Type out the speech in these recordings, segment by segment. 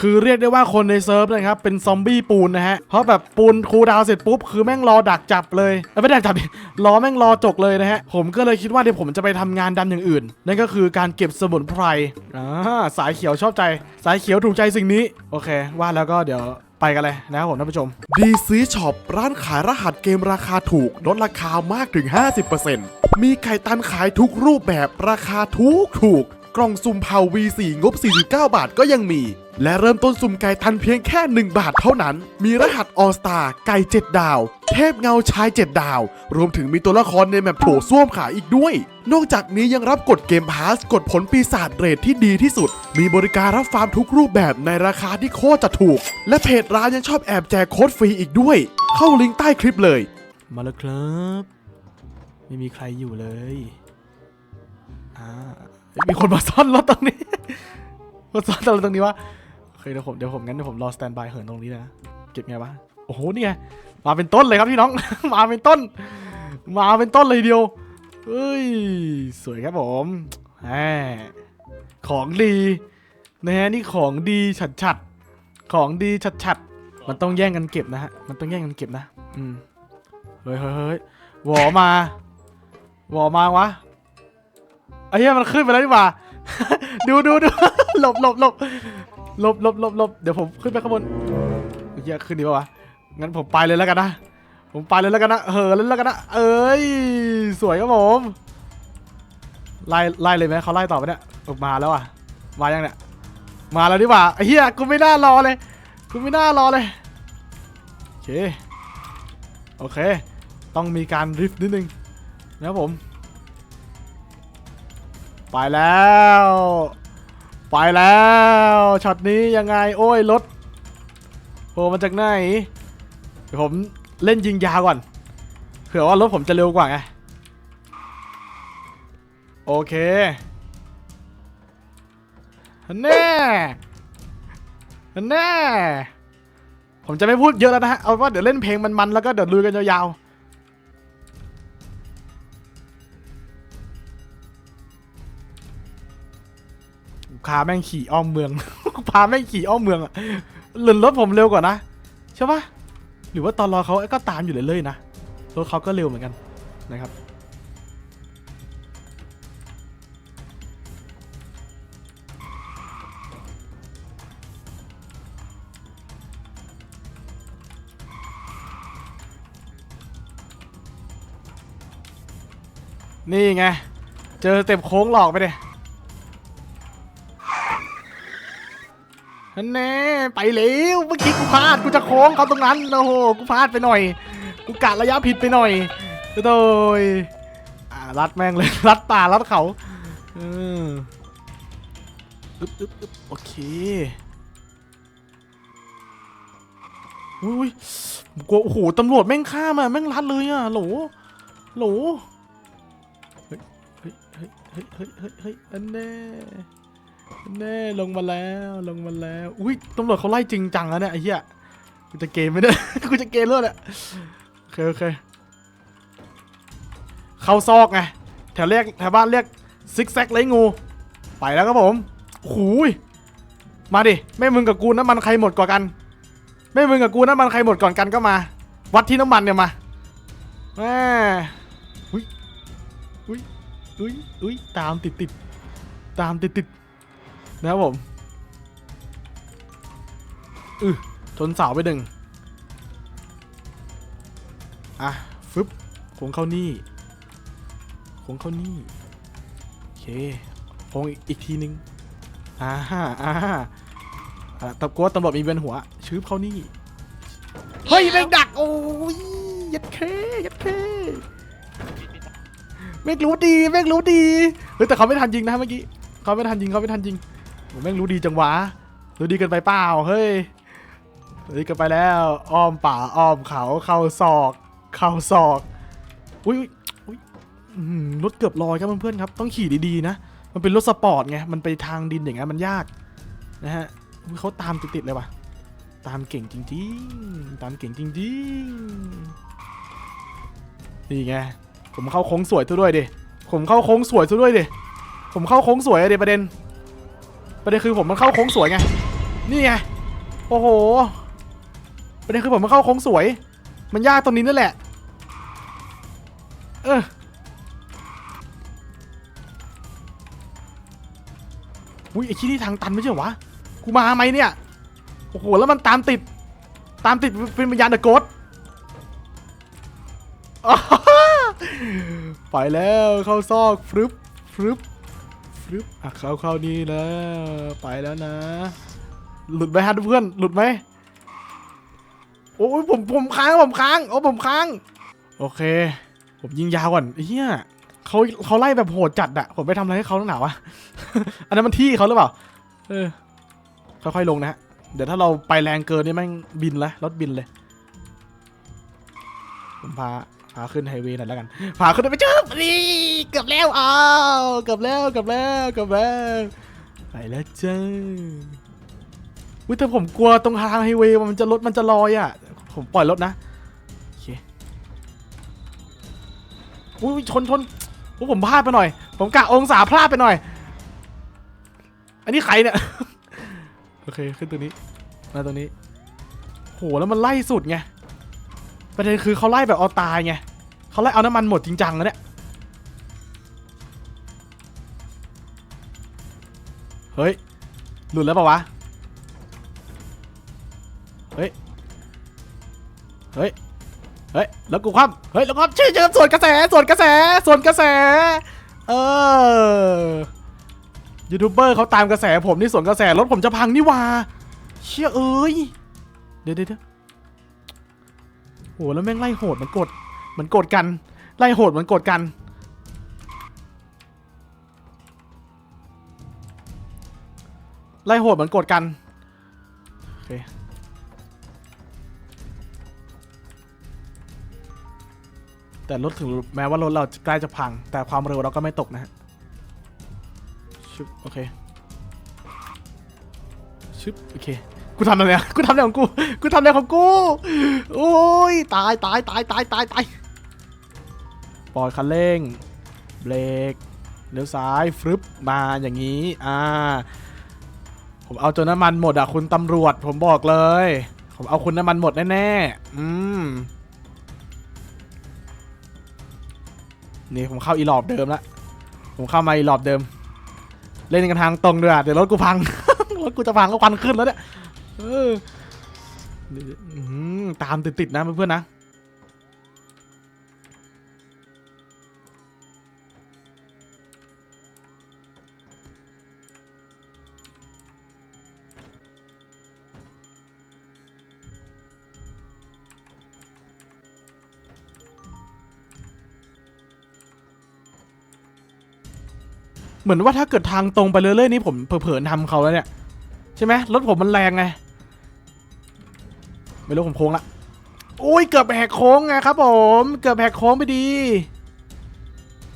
คือเรียกได้ว่าคนในเซิร์ฟนะครับเป็นซอมบี้ปูนนะฮะเพราะแบบปูนคูดาวเสร็จปุ๊บคือแม่งรอดักจับเลยไม่ได้ดักจับดิรอแม่งรอจกเลยนะฮะผมก็เลยคิดว่าเดี๋ยวผมจะไปทำงานดำอย่างอื่น นั่นก็คือการเก็บสมุนไพรอ่าสายเขียวชอบใจ สายเขียวถูกใจสิ่งนี้โอเค ว่าแล้วก็เดี๋ยวไปกันเลยนะครับผมท่านผู้ชม DC Shop ร้านขายรหัสเกมราคาถูกลดราคามากถึง 50%มีไข่ตันขายทุกรูปแบบราคาถูกถูก กล่องสุ่มเผา V4 งบ 49 บาทก็ยังมี และเริ่มต้นสุ่มไก่ทันเพียงแค่ 1 บาทเท่านั้น มีรหัสออสตาไก่ 7 ดาว เทพเงาชาย 7 ดาว รวมถึงมีตัวละครในแมปโผล่ส้วมขายอีกด้วย นอกจากนี้ยังรับกดเกมพาสกดผลปีศาจเรทที่ดีที่สุด มีบริการรับฟาร์มทุกรูปแบบในราคาที่โคตรจะถูก และเพจร้านยังชอบแอบแจกโค้ดฟรีอีกด้วย เข้าลิงก์ใต้คลิปเลย มาแล้วครับ ไม่มีใครอยู่เลย อ่า เฮ้ยมีคนมาซ่อนรถตรงนี้ มาซ่อนรถตรงนี้วะโอเคเดี๋ยวผมเดี๋ยวผมงั้นเดี๋ยวผมรอสแตนบายเหินตรงนี้นะเก็บไงวะโอ้โหนี่ไงมาเป็นต้นเลยครับพี่น้อง มาเป็นต้น มาเป็นต้นเลยเดียวเฮ้ยสวยครับผมแหมของดีนะฮะนี่ของดีฉัดฉัดๆของดีฉัดฉัดๆมันต้องแย่งกันเก็บนะฮะมันต้องแย่งกันเก็บนะอืมเฮ้ยเฮ้ยเฮ้ยวอมา วอมาวะ ไอ้เหี้ยมันขึ้นไปแล้วนี่หว่า ดูดูดูหลบหลบหลบหลบหลบหลบหลบเดี๋ยวผมขึ้นไปข้างบนไอ้เหี้ยขึ้นดีป่าวะงั้นผมไปเลยแล้วกันนะ ผมไปเลยแล้วกันนะเหินเลยแล้วกันนะเอ้ยสวยครับผมไล่ไล่เลยไหมเขาไล่ต่อไปเนี่ยออกมาแล้วอะมายังเนี่ยมาแล้วดีกว่าไอ้เหี้ยกูไม่น่ารอเลยกูไม่น่ารอเลยโอเคโอเค ต้องมีการริฟต์นิดนึงนะครับผม ไปแล้ว ไปแล้วช็อตนี้ยังไงโอ้ยรถโผล่มาจากไหนเดี๋ยวผมเล่นยิงยาก่อนเผื่อว่ารถผมจะเร็วกว่าไงโอเคแน่แน่ผมจะไม่พูดเยอะแล้วนะฮะเอาว่าเดี๋ยวเล่นเพลงมันๆแล้วก็เดี๋ยวลุยกันยาวๆ พาแม่งขี่อ้อมเมืองพาแม่งขี่อ้อมเมืองอะหรือรถผมเร็วกว่านะใช่ปะหรือว่าตอนรอเขาก็ตามอยู่เลยเลยๆนะรถเขาก็เร็วเหมือนกันนะครับนี่ไง เจอเต็มโค้งหลอกไปเลย แน่ไปเร็วเมื่อกี้กูพลาดกูจะโค้งเขาตรงนั้นโอ้โหกูพลาดไปหน่อย กูกะระยะผิดไปหน่อยโดยรัดแม่งเลยรัดป่ารัดเขาเอออึ๊บอึ๊บอึ๊บโอเคอุ้ยผมกลัวโอ้โหตำรวจแม่งฆ่ามาแม่งรัดเลยอะโหลโหลเฮ้ยเฮ้ยเฮ้ยเฮ้ยเฮ้ยเฮ้ยเฮ้ยอันแน่ อันแน่ลงมาแล้วลงมาแล้วอุ้ยตำรวจเขาไล่จริงจังแล้วเนี่ยไอ้เหี้ยกูจะเกมไม่ได้ กูจะเกมเลือดอะโอเคโอเคเข้าซอกไงแถวเรียกแถวบ้านเรียกซิกแซกไล่งู ไปแล้วครับผมโอ้ยมาดิไม่มึงกับกูน้ำมันใครหมดก่อนกัน ไม่มึงกับกูน้ำมันใครหมดก่อนกันก็มา วัดที่น้ำมันเนี่ยมาแม่อุ้ยอุ้ยอุ้ยอุ้ยตามติดติดตามติดติด นะครับผมอือชนเสาไปหนึ่งอะฟึบคงเข้านี่คงเข้านี่ โอเคโค้งอีกอีกทีนึงอ่าฮะอ่าฮะอะตำรวตำรวจมีเวียนหัว ชืบเข้านี่ เฮ้ยแม่งดัก โอ้ยยัดเคยัดเคแม่งรู้ดีแม่งรู้ดี เฮ้ยแต่เขาไม่ทันยิงนะเมื่อกี้เขาไม่ทันยิงเขาไม่ทันยิง แม่งรู้ดีจังวะรู้ดีกินไปเปล่าเฮ้ยรู้ดีกินไปแล้วอ้อมป่าอ้อมเขาเข้าศอก เข้าศอกอุ้ยอุ้ยรถเกือบลอยครับเพื่อนๆครับต้องขี่ดีๆนะมันเป็นรถสปอร์ตไงมันไปทางดินอย่างเงี้ยมันยากนะฮะเขาตามติดๆเลยว่ะตามเก่งจริงๆตามเก่งจริงๆนี่ไงผมเข้าโค้งสวยซะด้วยดิผมเข้าโค้งสวยซะด้วยดิผมเข้าโค้งสวยอะเดประเด็น ประเด็นคือผมมันเข้าโค้งสวยไง นี่ไง โอ้โห ประเด็นคือผมมาเข้าโค้งสวย มันยากตรงนี้นั่นแหละ เอออุ้ยไอ้ที่นี่ทางตันไม่ใช่เหรอวะกูมาไหมเนี่ย โอ้โห แล้วมันตามติด ตามติดเป็นวิญญาณเดอะโกดไปแล้วเข้าซอกฟรึบฟรึบ ฟรึบอะเข้าเข้านี่แล้วไปแล้วนะ หลุดไหมฮะเพื่อนหลุดไหมโอ้ยผมผมค้างผมค้างโอ้ผมค้าง โอเค ผมยิงยาวก่อนเฮียเขาเขาไล่แบบโหดจัดอะผมไปทำอะไรให้เขาตั้งหนาวะอันนั้นมันที่เขาหรือเปล่าเออค่อยๆลงนะฮะเดี๋ยวถ้าเราไปแรงเกินนี่แม่งบินแล้วรถบินเลย ผมพา พาขึ้นไฮเวย์หน่อยแล้วกันพาขึ้นไปจึ๊บนี่เกือบแล้วอ้าวเกือบแล้วเกือบแล้วเกือบแล้วไปแล้วจ้าอุ้ยแต่ผมกลัวตรงทางไฮเวย์มันจะรถมันจะลอยอะ ผมปล่อยรถนะโอเคอุ้ยชนชนโอ้ผมพลาดไปหน่อย ผมกะองศาพลาดไปหน่อย อันนี้ใครเนี่ยโอเคขึ้นตรงนี้มาตรงนี้โหแล้วมันไล่สุดไง ประเด็นคือเขาไล่แบบเอาตายไงเขาไล่เอาน้ำมันหมดจริงจังนะเนี่ย เฮ้ย หลุดแล้วปะวะ เฮ้ย เฮ้ย เฮ้ย แล้วกูคว่ำเฮ้ย แล้วก็ชื่อเจิมส่วนกระแส ส่วนกระแส ส่วนกระแส เออ ยูทูบเบอร์เขาตามกระแสผมนี่ส่วนกระแสรถผมจะพังนี่ว่า เชี่ยเอ้ย เดี๋ยวเดี๋ยว โอ้แล้วแม่งไล่โหดเหมันกดเหมันกดกัน ไล่โหดเหมันกดกัน ไล่โหดเหมือนกดกันโอเคแต่รถถึงแม้ว่ารถเราใกล้จะพัง แต่ความเร็วเราก็ไม่ตกนะฮะชึบโอเคชึบโอเค กูทำอะไรอะกูทำอะไรของกู กูทำอะไรของกู โอ้ยตายตายตายตายตายตายปล่อยคันเร่ง เบรก เลี้ยวซ้ายฟรึบ มาอย่างนี้ อ่า ผมเอาจนน้ำมันหมดอะคุณตำรวจ ผมบอกเลย ผมเอาคุณน้ำมันหมดแน่ๆ อืม นี่ผมเข้าอีหลอบเดิมละ ผมเข้ามาอีหลอบเดิม เล่นกันทางตรงด้วยอะเดี๋ยวรถกูพัง รถกูจะพังก็ควันขึ้นแล้วเนี่ย เอออื้อหือตามติดๆนะเพื่อนๆนะ เหมือนว่าถ้าเกิดทางตรงไปเรื่อยๆนี่ผมเผลอๆทำเขาแล้วเนี่ย ใช่ไหมรถผมมันแรงไง ไม่รู้ผมโค้งละอุ้ยเกือบแหกโค้งไงครับผม เกือบแหกโค้งไปดี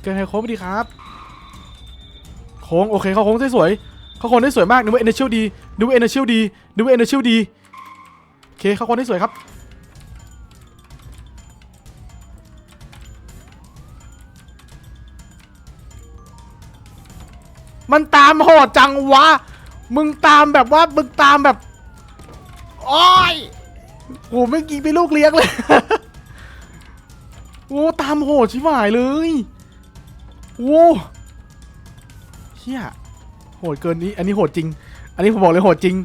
เกือบแหกโค้งไปดีครับ โค้งโอเคเขาโค้งได้สวยเขาโค้งได้สวยมากนึกว่าเอเนเชียลดีนึกว่าเอเนเชียลดีนึกว่าเอเนเชียลดีโอเคเขาโค้งได้สวยครับมันตามโหดจังวะ มึงตามแบบว่า มึงตามแบบ โอ้ย โหไม่กินไปนลูกเลี้ยงเลย โอ้ตามโหดชิบหายเลยโอ้เฮียโหดเกินนี้ อันนี้โหดจริง อันนี้ผมบอกเลยโหดจริง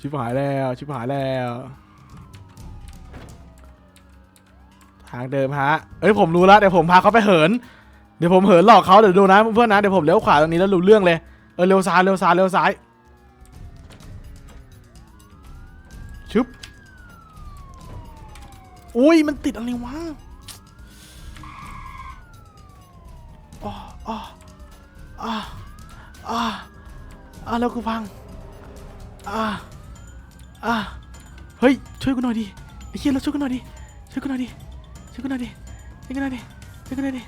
ชิบหายแล้ว ชิบหายแล้ว ทางเดิมฮะ เอ้ยผมรู้แล้วเดี๋ยวผมพาเขาไปเหิน เดี๋ยวผมเหินหลอกเขาเดี๋ยวดูนะเพื่อนๆนะเดี๋ยวผมเลี้ยวขวาตรงนี้แล้วรู้เรื่องเลย เออเลี้ยวซ้ายเลี้ยวซ้ายเลี้ยวซ้ายชึบอุ้ยมันติดอะไรวะอ๋ออ๋ออ๋ออ๋ออะแล้วกูพังอะอะเฮ้ยช่วยกูหน่อยดิไอ้เหี้ยแล้วช่วยกูหน่อยดิช่วยกูหน่อยดิช่วยกูหน่อยดิช่วยกูหน่อยดิช่วยกูหน่อยดิ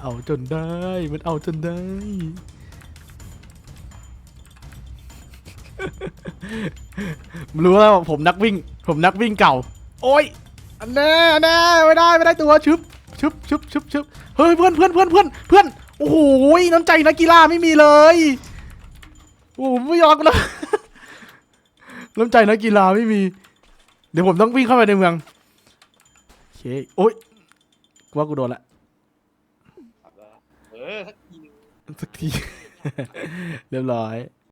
เอาจนได้ มันเอาจนได้มรู้แล้วผมนักวิ่ง ผมนักวิ่งเก่า โอ้ยอันแน่อันแน่ไม่ได้ไม่ได้ตัวชึบชึบชึบชึบชึบเฮ้ยเพื่อนเพื่อนเพื่อนเพื่อนเพื่อนโอ้โหน้ำใจนักกีฬาไม่มีเลยโอ้ไม่ยอมกันเลยน้ำใจนักกีฬาไม่มี เดี๋ยวผมต้องวิ่งเข้าไปในเมืองโอเคโอ๊ยกูว่ากูโดนละ ออสักทีหนึ่งสักที เรียบร้อย